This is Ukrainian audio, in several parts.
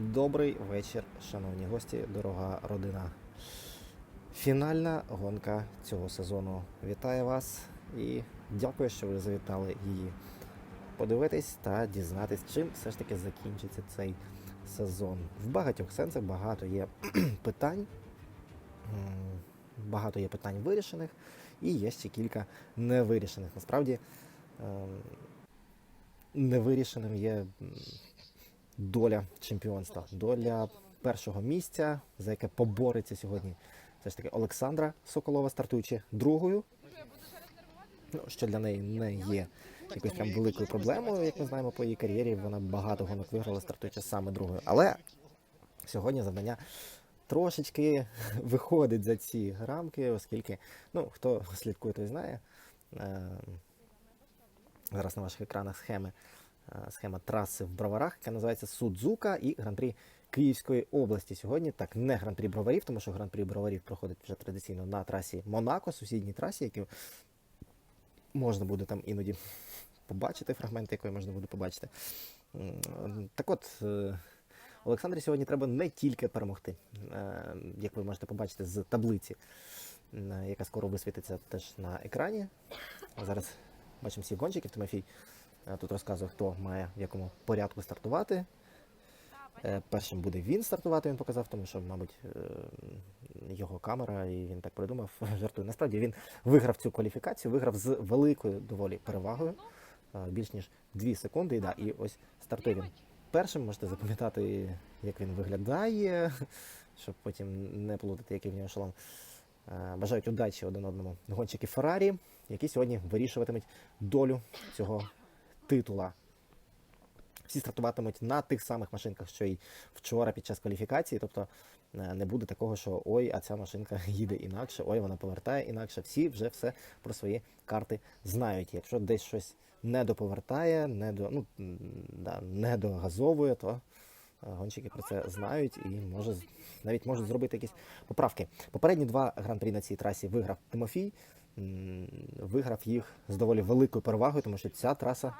Добрий вечір, шановні гості, дорога родина. Фінальна гонка цього сезону. Вітаю вас і дякую, що ви завітали її подивитись та дізнатись, чим все ж таки закінчиться цей сезон. В багатьох сенсах багато є питань, багато є питань вирішених, і є ще кілька невирішених. Насправді ем, невирішеним є доля чемпіонства, доля першого місця, за яке побореться сьогодні. Все ж таки Олександра Соколова, стартуючи другою. Ну, що для неї не є якоюсь прям великою проблемою, як ми знаємо по її кар'єрі. Вона багато гонок виграла, стартуючи саме другою. Але сьогодні завдання трошечки виходить за ці рамки, оскільки, ну, хто слідкує, той знає. Е, Зараз на ваших екранах схеми схема траси в Броварах, яка називається Судзука і Гран-прі Київської області. Сьогодні так не Гран-прі Броварів, тому що Гран-прі Броварів проходить вже традиційно на трасі Монако, сусідній трасі, яку можна буде там іноді побачити, фрагменти якої можна буде побачити. Так от, е, Олександрі сьогодні треба не тільки перемогти, е, як ви можете побачити з таблиці, яка скоро висвітиться теж на екрані. Зараз бачимо всіх гонщиків. Тимофій е, тут розказує, хто має в якому порядку стартувати. Е, Першим буде він стартувати, він показав, тому що, мабуть, е, його камера, і він так придумав, жартує. Насправді він виграв цю кваліфікацію, виграв з великою доволі перевагою, е, більш ніж 2 секунди. І, да, і ось стартує він першим. Можете запам'ятати, як він виглядає, щоб потім не плутати, який в нього шолом. Е, Бажають удачі один одному гонщики Феррарі, які сьогодні вирішуватимуть долю цього титула. Всі стартуватимуть на тих самих машинках, що й вчора під час кваліфікації. Тобто е, не буде такого, що ой, а ця машинка їде інакше, ой, вона повертає інакше. Всі вже все про свої карти знають. Якщо десь щось не доповертає, не до ну да, не догазовує, то е, гонщики про це знають і може навіть можуть зробити якісь поправки. Попередні два гран-прі на цій трасі виграв Тимофій. Виграв їх з доволі великою перевагою, тому що ця траса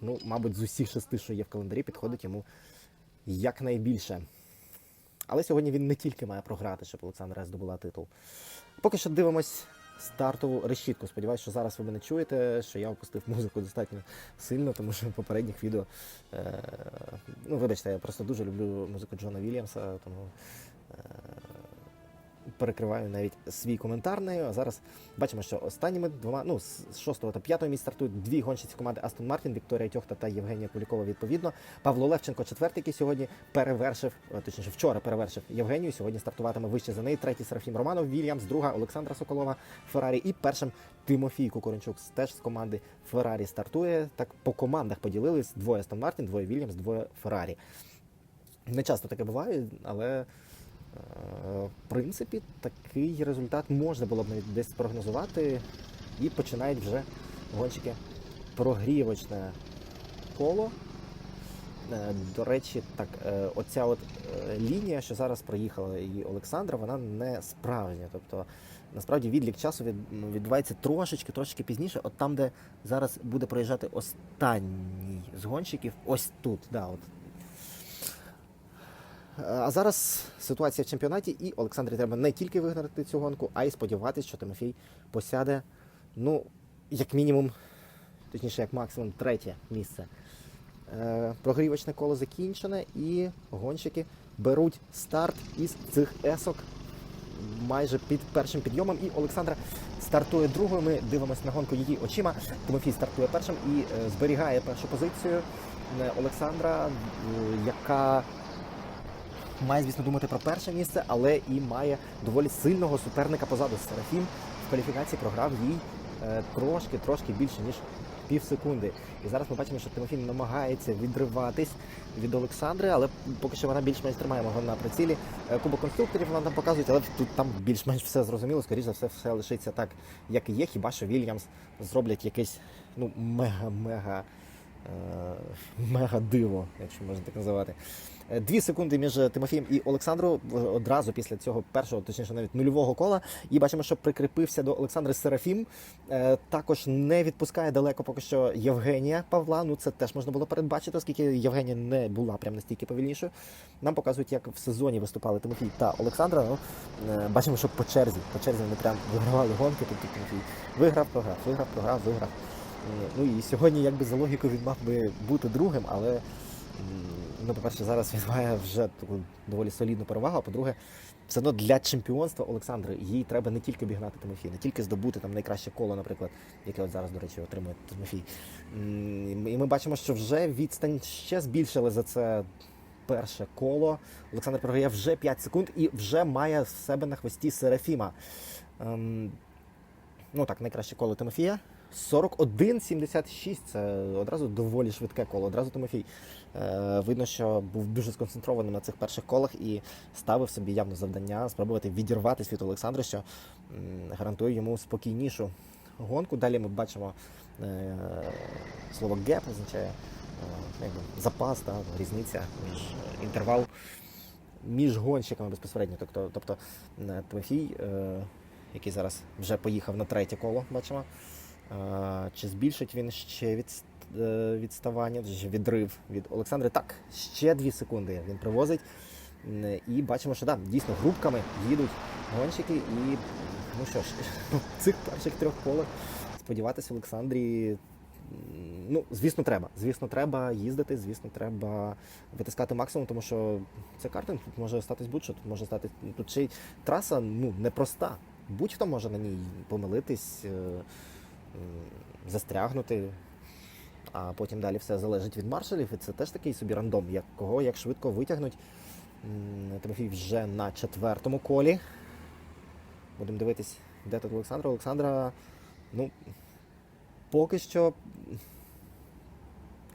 ну, мабуть, з усіх шести, що є в календарі, підходить йому якнайбільше. Але сьогодні він не тільки має програти, щоб Олександра здобула титул. Поки що дивимось стартову решітку. Сподіваюсь, що зараз ви мене чуєте, що я опустив музику достатньо сильно, тому що в попередніх відео. Е, ну, вибачте, я просто дуже люблю музику Джона Вільямса, тому. Е, Перекриваю навіть свій коментар нею. А зараз бачимо, що останніми двома, ну з 6 та 5 місць стартують дві гонщиці команди Астон Мартін, Вікторія Тьохта та Євгенія Кулікова. Відповідно, Павло Левченко, четвертий, який сьогодні перевершив, е, точніше, вчора перевершив Євгенію. Сьогодні стартуватиме вище за неї. Третій Серафім Романов, Вільямс, друга Олександра Соколова, Феррарі. І першим Тимофій Кукуренчук теж з команди Феррарі стартує. Так по командах поділились двоє Астон Мартін, двоє Вільямс, двоє Феррарі. Не часто таке буває, але. В принципі, такий результат можна було б навіть десь спрогнозувати. І починають вже гонщики прогрівочне коло. Е, До речі, так, е, оця от е, лінія, що зараз проїхала і Олександра, вона не справжня. Тобто, насправді відлік часу ну, відбувається трошечки, трошечки пізніше. От там, де зараз буде проїжджати останній з гонщиків, ось тут. Да, от а зараз ситуація в чемпіонаті, і Олександрі треба не тільки виграти цю гонку, а й сподіватися, що Тимофій посяде, ну, як мінімум, точніше, як максимум, третє місце. Е, прогрівочне коло закінчене, і гонщики беруть старт із цих есок майже під першим підйомом. І Олександра стартує другою. Ми дивимося на гонку її очима. Тимофій стартує першим і е, зберігає першу позицію. Е, Олександра, яка має, звісно, думати про перше місце, але і має доволі сильного суперника позаду. Серафім в кваліфікації програв їй е, трошки, трошки більше, ніж пів секунди. І зараз ми бачимо, що Тимофій намагається відриватись від Олександри, але поки що вона більш-менш тримає його на прицілі. Е, Кубок конструкторів вона там показує, але тут там більш-менш все зрозуміло. Скоріше за все, все лишиться так, як і є. Хіба що Вільямс зроблять якийсь ну мега-мега мега диво, якщо можна так називати. Е, Дві секунди між Тимофієм і Олександром е, одразу після цього першого, точніше навіть нульового кола. І бачимо, що прикріпився до Олександри Серафім. Е, Також не відпускає далеко поки що Євгенія Павла. Ну це теж можна було передбачити, оскільки Євгенія не була прям настільки повільнішою. Нам показують, як в сезоні виступали Тимофій та Олександра. Ну, бачимо, що по черзі, по черзі вони прям вигравали гонки. Тобто Тимофій виграв, програв, виграв, програв, виграв. Ну і сьогодні, якби за логікою, він мав би бути другим, але ну, по-перше, зараз він має вже таку доволі солідну перевагу. А по-друге, все одно для чемпіонства Олександри їй треба не тільки обігнати Тимофія, не тільки здобути там найкраще коло, наприклад, яке от зараз, до речі, отримує Тимофій. І ми бачимо, що вже відстань ще збільшили за це перше коло. Олександр програє вже 5 секунд і вже має в себе на хвості Серафіма. Ем, ну так, найкраще коло Тимофія. 41-76 це одразу доволі швидке коло. Одразу Тимофій. Е, видно, що був дуже сконцентрованим на цих перших колах і ставив собі явно завдання спробувати відірватися від Олександра, що гарантує йому спокійнішу гонку. Далі ми бачимо е, слово геп означає е, якби, запас, та, різниця між інтервал між гонщиками безпосередньо. Тобто, тобто Тимофій, який зараз вже поїхав на третє коло, бачимо. Е, Чи збільшить він ще е, відставання, відрив від Олександри? Так, ще дві секунди він привозить. І бачимо, що да, дійсно групками їдуть гонщики. І ну що ж, цих перших трьох колах сподіватися Олександрі. Ну, звісно, треба. Звісно, треба їздити, звісно, треба витискати максимум, тому що це картинг, тут може статись будь-що, тут може стати. Тут ще й траса ну, непроста. Будь-хто може на ній помилитись, е, застрягнути, а потім далі все залежить від маршалів, і це теж такий собі рандом, як кого як швидко витягнуть. Тимофій вже на четвертому колі. Будемо дивитись, де тут Олександра. Олександра, ну, поки що.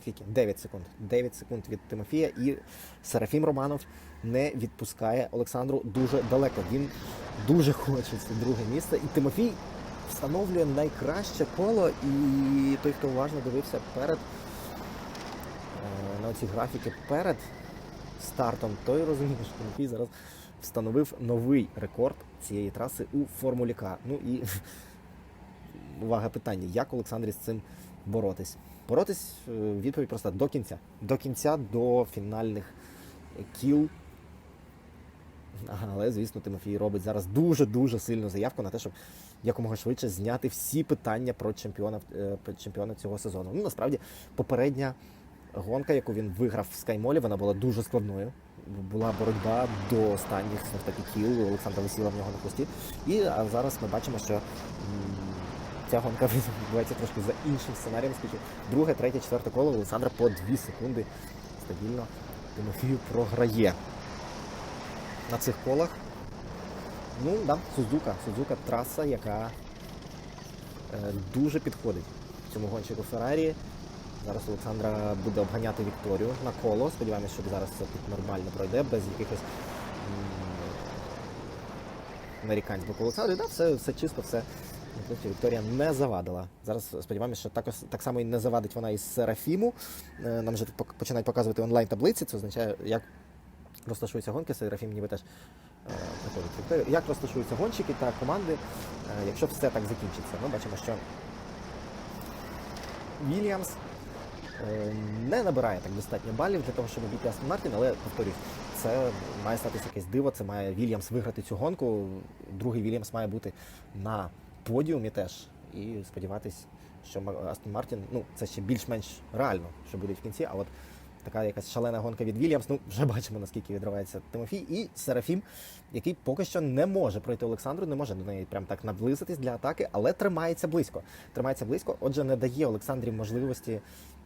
Скільки? 9 секунд. 9 секунд від Тимофія і Серафім Романов не відпускає Олександру дуже далеко. Він дуже хоче це друге місце. І Тимофій встановлює найкраще коло. І той, хто уважно дивився перед е, на ці графіки перед стартом, той розуміє, що Тимофій зараз встановив новий рекорд цієї траси у Формулі К. Ну і увага питання, як Олександрі з цим боротись? Боротись е, відповідь проста до кінця. До кінця, до фінальних кіл. Але, звісно, Тимофій робить зараз дуже-дуже сильну заявку на те, щоб якомога швидше зняти всі питання про чемпіона, е, чемпіона цього сезону. Ну, насправді, попередня гонка, яку він виграв в Скаймолі, вона була дуже складною. Була боротьба до останніх таки кіл. Олександра висіла в нього на хвості. І а зараз ми бачимо, що ця гонка відбувається трошки за іншим сценарієм, оскільки друге, третє, четверте коло Олександра по 2 секунди стабільно Тимофію програє на цих колах. Ну, да, Сузука. Сузука траса, яка е, дуже підходить цьому гонщику Феррарі. Зараз Олександра буде обганяти Вікторію на коло. Сподіваємось, що зараз все тут нормально пройде, без якихось нарікань з боку Олександри. Да, все, все чисто, все. Вікторія не завадила. Зараз сподіваємося, що також так само і не завадить вона із Серафіму. Е, Нам вже починають показувати онлайн таблиці. Це означає, як розташуються гонки. Серафім ніби теж е, приходить Вікторію. Як розташуються гонщики та команди, е, якщо все так закінчиться. Ми бачимо, що Вільямс е, не набирає так достатньо балів для того, щоб обійти Астон Мартін, але повторюсь, це має статися якесь диво. Це має Вільямс виграти цю гонку. Другий Вільямс має бути на подіумі теж. І сподіватись, що Астон Мартін, ну це ще більш-менш реально, що буде в кінці. А от така якась шалена гонка від Вільямс. Ну вже бачимо наскільки відривається Тимофій і Серафім, який поки що не може пройти Олександру, не може до неї прям так наблизитись для атаки, але тримається близько. Тримається близько, отже, не дає Олександрі можливості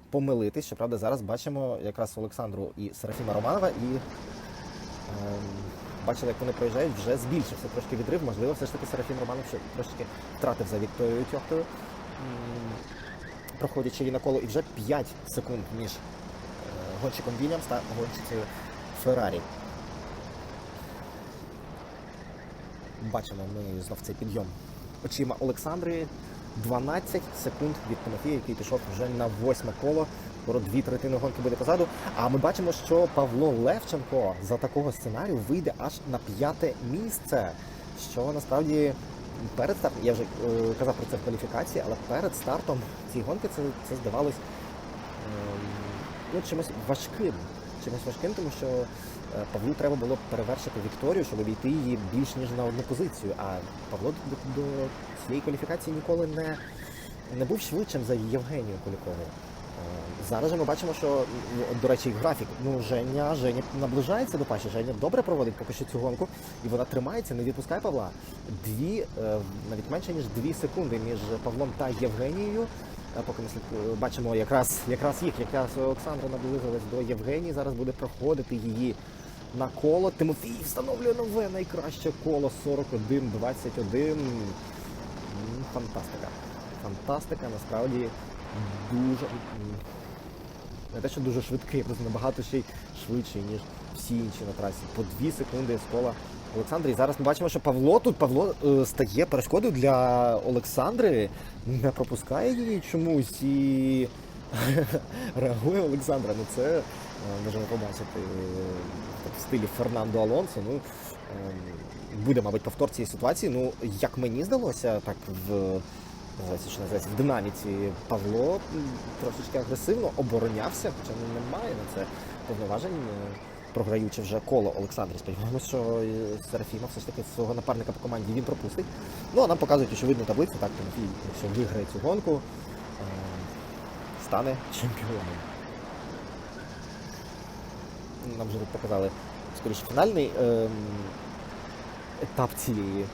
помилитись. Щоправда, зараз бачимо якраз Олександру і Серафіма Романова і. Ем, бачили, як вони проїжджають, вже збільшився трошки відрив. Можливо, все ж таки Серафім Романов ще трошки втратив за Вікторією Тьохтою, проходячи її на коло, і вже 5 секунд між е, гонщиком Вільямс та гонщицею Феррарі. Бачимо ми знов цей підйом очима Олександри. 12 секунд від Тимофія, який пішов вже на восьме коло. Скоро дві третини гонки буде позаду. А ми бачимо, що Павло Левченко за такого сценарію вийде аж на п'яте місце. Що насправді перед стартом, я вже е, казав про це в кваліфікації, але перед стартом цієї гонки це, це здавалось ем, ну, чимось важким. Чимось важким, тому що е, Павлу треба було перевершити Вікторію, щоб обійти її більш ніж на одну позицію. А Павло до, до цієї кваліфікації ніколи не, не був швидшим за Євгенію Кулікову. Е, Зараз же ми бачимо, що ну, до речі, графік. Ну, Женя, Женя наближається до Паші. Женя добре проводить поки що цю гонку, і вона тримається, не відпускає Павла. Дві, е, навіть менше ніж дві секунди між Павлом та Євгенією. Поки ми бачимо якраз, якраз їх, якраз Олександра наблизилась до Євгенії. Зараз буде проходити її на коло. Тимофій встановлює нове найкраще коло 41-21. Фантастика. Фантастика, насправді дуже. Не те, що дуже швидкий, просто набагато ще й швидший, ніж всі інші на трасі. По дві секунди з кола Олександри. І зараз ми бачимо, що Павло тут Павло е, стає перешкодою для Олександри, не пропускає її чомусь і реагує Олександра. Ну це е, можемо побачити е, в стилі Фернандо Алонсо. Ну, е, буде, мабуть, повтор цієї ситуації. Ну, як мені здалося, так в називається, в динаміці Павло трошечки агресивно оборонявся, хоча немає на це повноважень. Програючи вже коло Олександрі, сподіваємося, що Серафіма все ж таки свого напарника по команді він пропустить. Ну а нам показують очевидну таблицю, так Тимофій, якщо виграє цю гонку, е, стане чемпіоном. Нам вже тут показали скоріше фінальний ем, етап цієї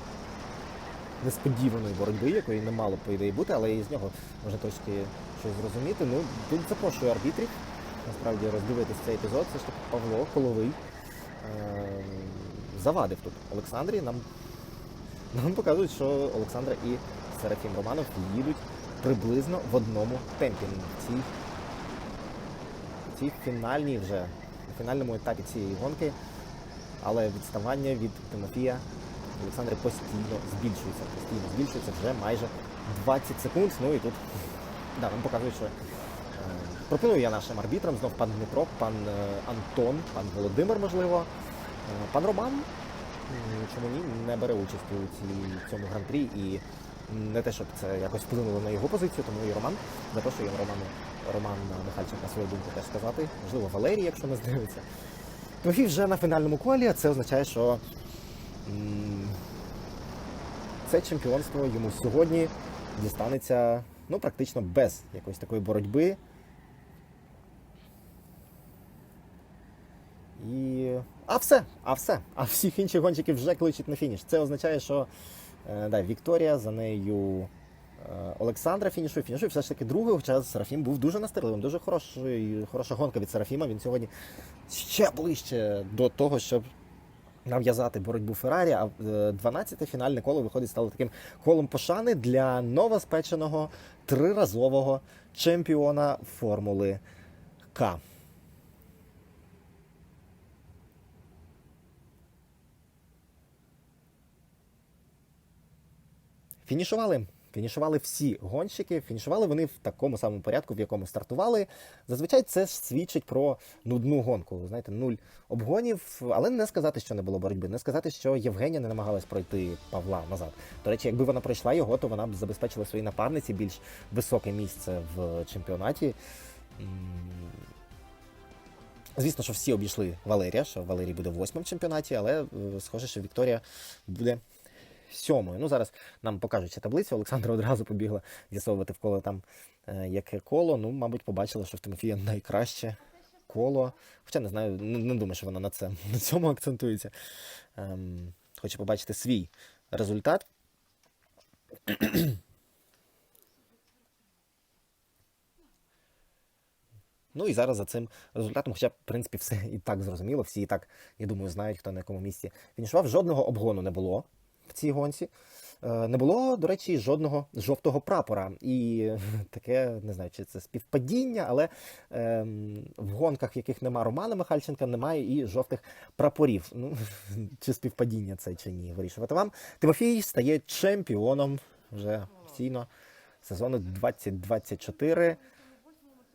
несподіваної боротьби, якої не мало по ідеї бути, але і з нього можна трошки щось зрозуміти. Ну, тут запрошую арбітрів. Насправді роздивитись цей епізод. Це ж Павло Коловий е- завадив тут Олександрі. Нам, нам показують, що Олександра і Серафім Романов їдуть приблизно в одному темпі в цій, цій вже на фінальному етапі цієї гонки. Але відставання від Тимофія Олександри постійно збільшується. Постійно збільшується вже майже 20 секунд. Ну і тут да, нам показують, що пропоную я нашим арбітрам знов пан Дмитро, пан е, Антон, пан Володимир, можливо, е, пан Роман. Чому ні, не бере участь у цій, цьому гран-прі і не те, щоб це якось вплинуло на його позицію, тому і Роман запрошує Роману Роман Михальченка свою думку теж сказати. Можливо, Валерій, якщо не здивиться. Тимофій вже на фінальному колі, а це означає, що це чемпіонство йому сьогодні дістанеться ну, практично без якоїсь такої боротьби. І. А все, а все. А всіх інших гонщиків вже кличуть на фініш. Це означає, що е, да, Вікторія за нею. е, Олександра фінішує, фінішує все ж таки другий, хоча Серафім був дуже настирливим, дуже хороший, хороша гонка від Серафіма. Він сьогодні ще ближче до того, щоб нав'язати боротьбу Феррарі. А 12-те фінальне коло виходить стало таким колом пошани для новоспеченого триразового чемпіона Формули К. Фінішували. Фінішували всі гонщики, фінішували вони в такому самому порядку, в якому стартували. Зазвичай це свідчить про нудну гонку. Знаєте, нуль обгонів, але не сказати, що не було боротьби, не сказати, що Євгенія не намагалась пройти Павла назад. До речі, якби вона пройшла його, то вона б забезпечила своїй напарниці більш високе місце в чемпіонаті. Звісно, що всі обійшли Валерія, що Валерій буде восьмим в чемпіонаті, але е, схоже, що Вікторія буде сьомою. Ну, зараз нам покажуть цю таблицю. Олександра одразу побігла з'ясовувати в коло там е, яке коло. Ну, мабуть, побачила, що в Тимофія найкраще коло. Хоча не знаю, не, не думаю, що вона на це на цьому акцентується. Ем, хоче побачити свій результат. Ну і зараз за цим результатом, хоча, в принципі, все і так зрозуміло, всі і так, я думаю, знають, хто на якому місці фінішував. Жодного обгону не було в цій гонці. Е, Не було, до речі, жодного жовтого прапора. І е, таке, не знаю, чи це співпадіння, але ем, в гонках, в яких нема Романа Михальченка, немає і жовтих прапорів. Ну, чи співпадіння це чи ні, вирішувати вам. Тимофій стає чемпіоном вже офіційно сезону 2024.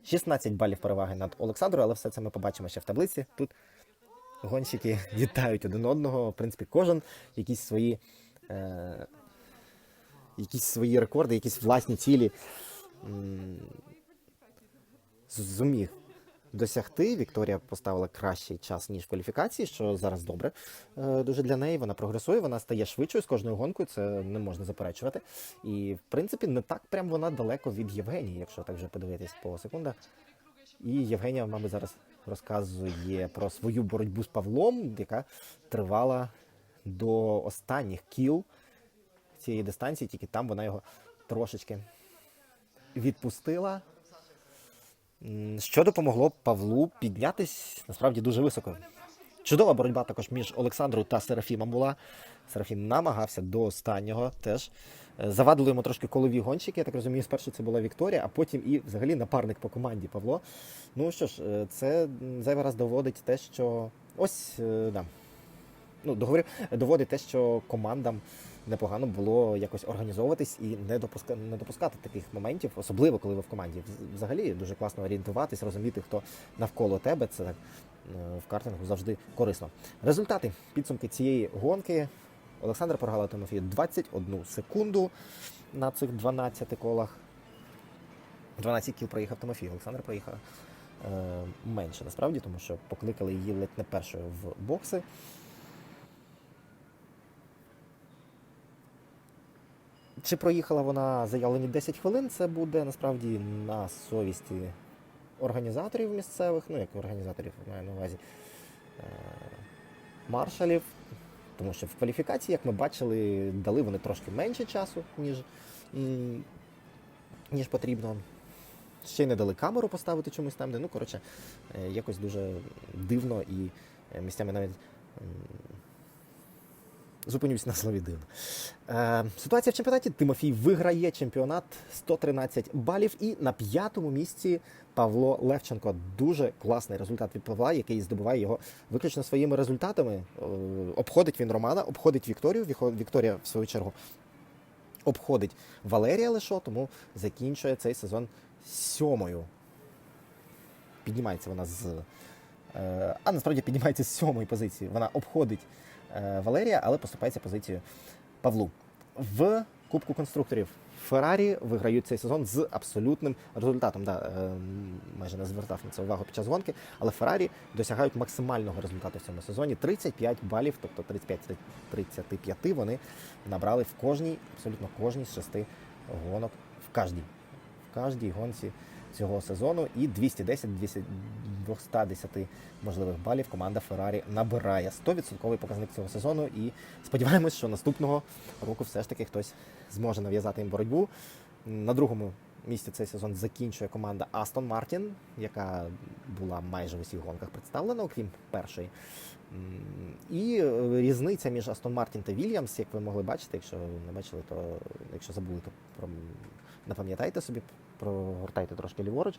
16 балів переваги над Олександрою, але все це ми побачимо ще в таблиці. Тут гонщики вітають один одного. В принципі, кожен якісь свої, е, якісь свої рекорди, якісь власні цілі зумів досягти. Вікторія поставила кращий час, ніж в кваліфікації, що зараз добре е, дуже для неї. Вона прогресує, вона стає швидшою з кожною гонкою, це не можна заперечувати. І, в принципі, не так прям вона далеко від Євгенії, якщо так вже подивитись по секундах. І Євгенія, мабуть, зараз розказує про свою боротьбу з Павлом, яка тривала до останніх кіл цієї дистанції, тільки там вона його трошечки відпустила. Що допомогло Павлу піднятись насправді дуже високо. Чудова боротьба також між Олександрою та Серафімом була. Серафім намагався до останнього теж. Е, Завадили йому трошки колові гонщики. Я так розумію, спершу це була Вікторія, а потім і взагалі напарник по команді Павло. Ну що ж, е, це зайвий раз доводить те, що ось е, да. Ну, договорю, доводить те, що командам непогано було якось організовуватись і не допуска, не допускати таких моментів, особливо коли ви в команді. Взагалі дуже класно орієнтуватись, розуміти, хто навколо тебе. Це так е, в картингу завжди корисно. Результати підсумки цієї гонки. Олександр програла Тимофію 21 секунду на цих 12 колах. 12 кіл проїхав Тимофій. Олександр проїхав е, менше насправді, тому що покликали її ледь не першою в бокси. Чи проїхала вона заявлені 10 хвилин, це буде насправді на совісті організаторів місцевих, ну як організаторів маю на увазі е, маршалів. Тому що в кваліфікації, як ми бачили, дали вони трошки менше часу, ніж, ніж потрібно. Ще й не дали камеру поставити чомусь там, де. Ну, коротше, е, якось дуже дивно і е, місцями навіть зупинюсь на слові дивно. Е, ситуація в чемпіонаті. Тимофій виграє чемпіонат 113 балів. І на п'ятому місці Павло Левченко. Дуже класний результат від Павла, який здобуває його виключно своїми результатами. Е, обходить він Романа, обходить Вікторію. Вікторія, в свою чергу, обходить Валерія Лешо, тому закінчує цей сезон сьомою. Піднімається вона з. е, А насправді піднімається з сьомої позиції. Вона обходить Валерія, але поступається позицією Павлу. В Кубку конструкторів Феррарі виграють цей сезон з абсолютним результатом. Да, е, майже не звертав на це увагу під час гонки, але Феррарі досягають максимального результату в цьому сезоні. 35 балів, тобто 35 з 35 вони набрали в кожній, абсолютно кожній з шести гонок в кожній. В кожній гонці цього сезону і 210 210 можливих балів команда Феррарі набирає 100% показник цього сезону. І сподіваємось, що наступного року все ж таки хтось зможе нав'язати їм боротьбу. На другому місці цей сезон закінчує команда Астон Мартін, яка була майже в усіх гонках представлена, окрім першої. І е, різниця між Астон Мартін та Вільямс, як ви могли бачити, якщо не бачили, то якщо забули, то напам'ятайте собі, прогортайте трошки ліворуч.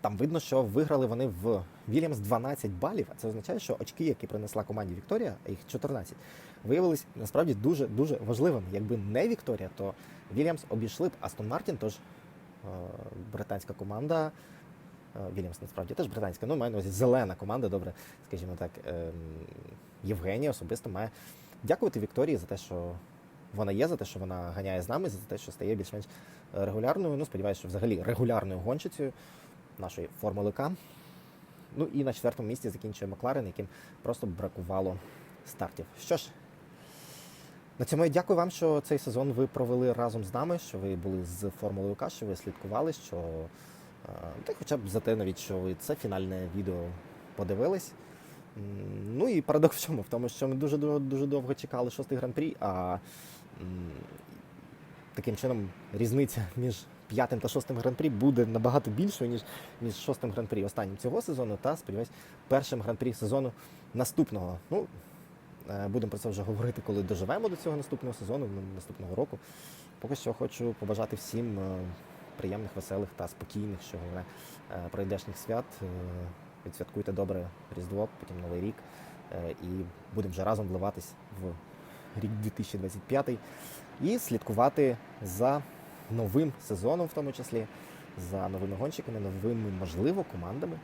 Там видно, що виграли вони в Вільямс 12 балів, а це означає, що очки, які принесла команді Вікторія, їх 14, виявились насправді дуже дуже важливими. Якби не Вікторія, то Вільямс обійшли б Астон Мартін, тож е, британська команда. е, Вільямс насправді теж британська, ну маю на увазі зелена команда, добре, скажімо так. ем, Євгенія особисто має дякувати Вікторії за те, що вона є, за те, що вона ганяє з нами, за те, що стає більш-менш е, регулярною. Ну, сподіваюся, що взагалі регулярною гонщицею нашої формули К. Ну і на четвертому місці закінчує Макларен, яким просто бракувало стартів. Що ж, на цьому я дякую вам, що цей сезон ви провели разом з нами, що ви були з Формулою К, що ви слідкували, що е, та хоча б за те, навіть що ви це фінальне відео подивились. Ну і парадокс в чому? В тому, що ми дуже дуже, довго чекали шостий гран-прі, а таким чином різниця між п'ятим та шостим гран-прі буде набагато більшою, ніж між шостим гран-прі останнім цього сезону та, сподіваюсь, першим гран-прі сезону наступного. Ну, е, будемо про це вже говорити, коли доживемо до цього наступного сезону, ну, наступного року. Поки що хочу побажати всім е, приємних, веселих та спокійних, що головне, прийдешніх свят. Е, Відсвяткуйте добре Різдво, потім Новий рік. І будемо вже разом вливатись в рік 2025, і слідкувати за новим сезоном, в тому числі, за новими гонщиками, новими, можливо, командами.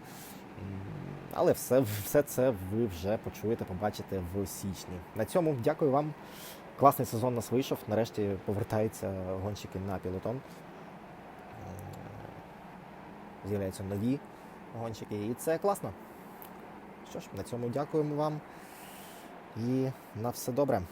Але все, все це ви вже почуєте, побачите в січні. На цьому дякую вам. Класний сезон нас вийшов. Нарешті повертаються гонщики на пілотон. З'являються нові гонщики, і це класно. Що ж, на цьому дякуємо вам і на все добре.